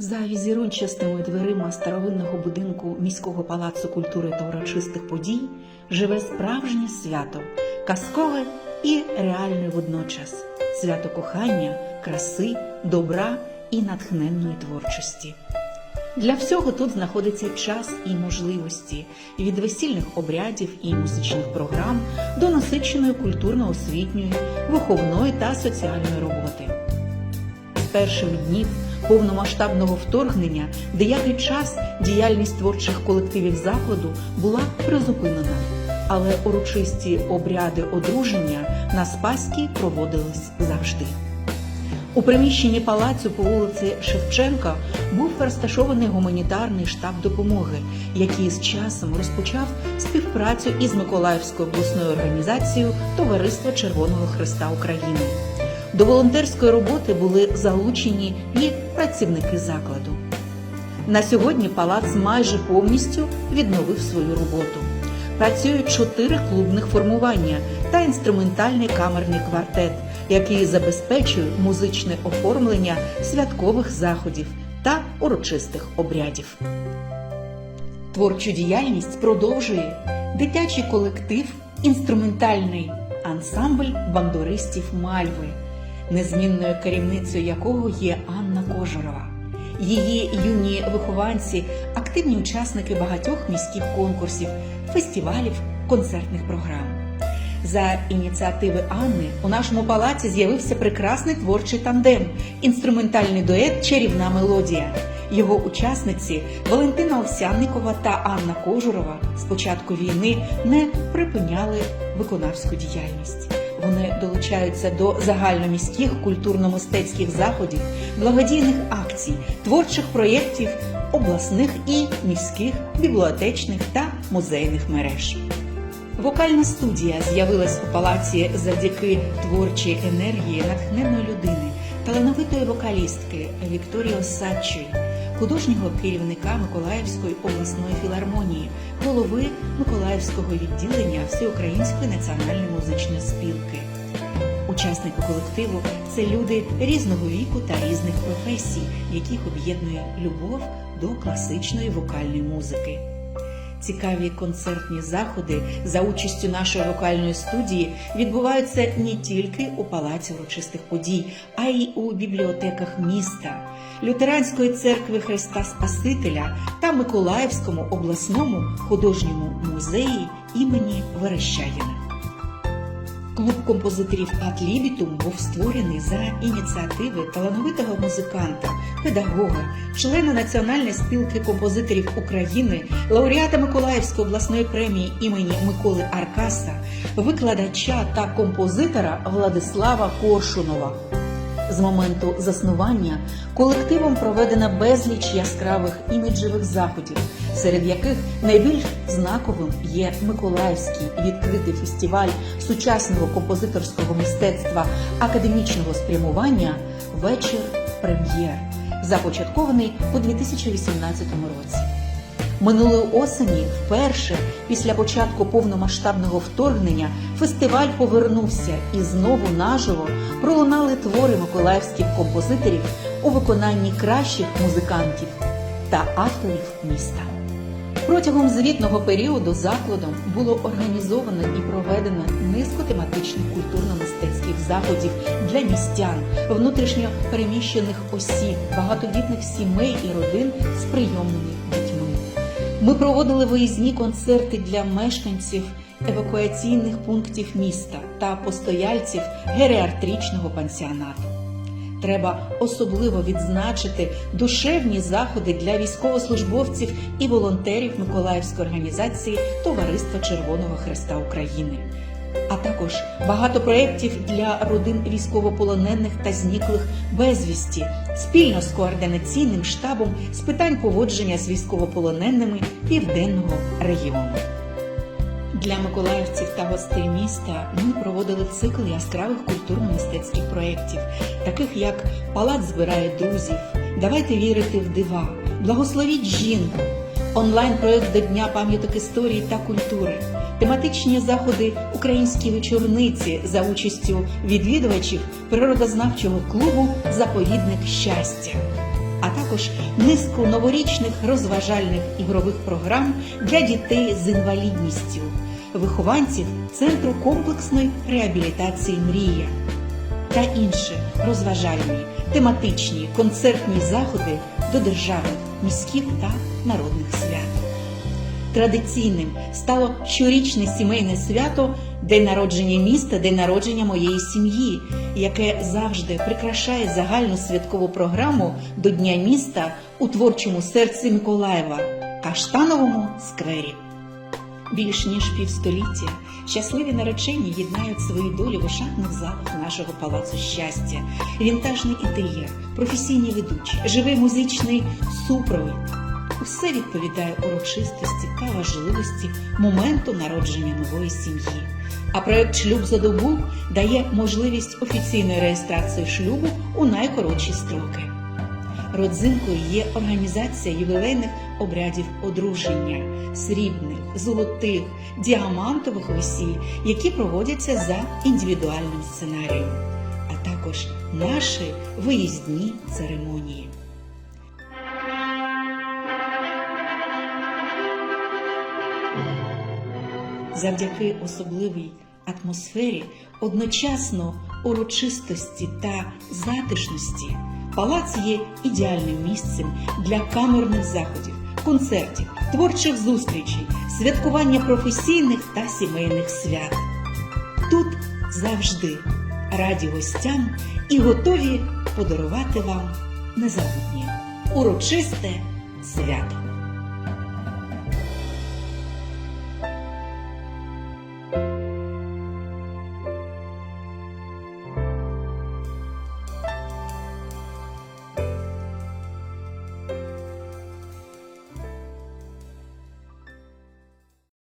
За візерунчастими дверима старовинного будинку міського палацу культури та урочистих подій живе справжнє свято, казкове і реальне водночас свято кохання, краси, добра і натхненної творчості. Для всього тут знаходиться час і можливості від весільних обрядів і музичних програм до насиченої культурно-освітньої, виховної та соціальної роботи. З перших днів повномасштабного вторгнення деякий час діяльність творчих колективів закладу була призупинена, але урочисті обряди одруження на Спаській проводились завжди. У приміщенні палацу по вулиці Шевченка був розташований гуманітарний штаб допомоги, який з часом розпочав співпрацю із Миколаївською обласною організацією Товариство Червоного Христа України. До волонтерської роботи були залучені і працівники закладу. На сьогодні палац майже повністю відновив свою роботу. Працюють чотири клубних формування та інструментальний камерний квартет, який забезпечує музичне оформлення святкових заходів та урочистих обрядів. Творчу діяльність продовжує дитячий колектив, інструментальний ансамбль бандуристів Мальви, незмінною керівницею якого є Анна Кожурова. Її юні вихованці активні учасники багатьох міських конкурсів, фестивалів, концертних програм. За ініціативи Анни у нашому палаці з'явився прекрасний творчий тандем, інструментальний дует Чарівна мелодія. Його учасниці Валентина Овсянникова та Анна Кожурова з початку війни не припиняли виконавську діяльність. Вони долучаються до загальноміських культурно-мистецьких заходів, благодійних акцій, творчих проєктів обласних і міських бібліотечних та музейних мереж. Вокальна студія з'явилась у палаці завдяки творчій енергії натхненної людини, талановитої вокалістки Вікторії Осадчої, художнього керівника Миколаївської обласної філармонії, голови Миколаївського відділення Всеукраїнської національної музичної спілки. Учасники колективу це люди різного віку та різних професій, яких об'єднує любов до класичної вокальної музики. Цікаві концертні заходи за участю нашої вокальної студії відбуваються не тільки у палаці урочистих подій, а й у бібліотеках міста, Лютеранської церкви Христа Спасителя та Миколаївському обласному художньому музеї імені Верещагіна. Клуб композиторів Атлібітум був створений за ініціативи талановитого музиканта, педагога, члена Національної спілки композиторів України, лауреата Миколаївської обласної премії імені Миколи Аркаса, викладача та композитора Владислава Коршунова. З моменту заснування колективом проведено безліч яскравих іміджевих заходів, серед яких найбільш знаковим є Миколаївський відкритий фестиваль сучасного композиторського мистецтва академічного спрямування Вечір прем'єр, започаткований у 2018 році. Минулої осені, вперше після початку повномасштабного вторгнення, фестиваль повернувся і знову наживо пролунали твори миколаївських композиторів у виконанні кращих музикантів та авторів міста. Протягом звітного періоду закладом було організовано і проведено низку тематичних культурно-мистецьких заходів для містян, внутрішньо переміщених осіб, багатодітних сімей і родин з прийомними дітьми. Ми проводили виїзні концерти для мешканців евакуаційних пунктів міста та постояльців геріатричного пансіонату. Треба особливо відзначити душевні заходи для військовослужбовців і волонтерів Миколаївської організації Товариства Червоного Христа України, а також багато проєктів для родин військовополонених та зниклих безвісті спільно з координаційним штабом з питань поводження з військовополоненими південного регіону. Для миколаївців та гостей міста ми проводили цикл яскравих культурно-мистецьких проєктів, таких як Палац збирає друзів, Давайте вірити в дива, Благословіть жінку, онлайн-проєкт до Дня пам'яток історії та культури, тематичні заходи Українські вечорниці за участю відвідувачів природознавчого клубу Заповідник щастя. а також низку новорічних розважальних ігрових програм для дітей з інвалідністю, вихованців Центру комплексної реабілітації Мрія та інші розважальні, тематичні, концертні заходи до державних, міських та народних свят. Традиційним стало щорічне сімейне свято День народження міста, День народження моєї сім'ї, яке завжди прикрашає загальну святкову програму до Дня міста у творчому серці Миколаєва Каштановому сквері. Більш ніж півстоліття щасливі наречені єднають свої долі в ошатних залах нашого палацу щастя, вінтажний інтер'єр, професійні ведучі, живий музичний супровід. Усе відповідає урочистості та важливості моменту народження нової сім'ї. А проект Шлюб за добу дає можливість офіційної реєстрації шлюбу у найкоротші строки. Родзинкою є організація ювілейних обрядів одруження, срібних, золотих, діамантових весіль, які проводяться за індивідуальним сценарієм, а також наші виїзні церемонії. Завдяки особливій атмосфері, одночасно урочистості та затишності, палац є ідеальним місцем для камерних заходів, концертів, творчих зустрічей, святкування професійних та сімейних свят. Тут завжди раді гостям і готові подарувати вам незабутнє урочисте свято.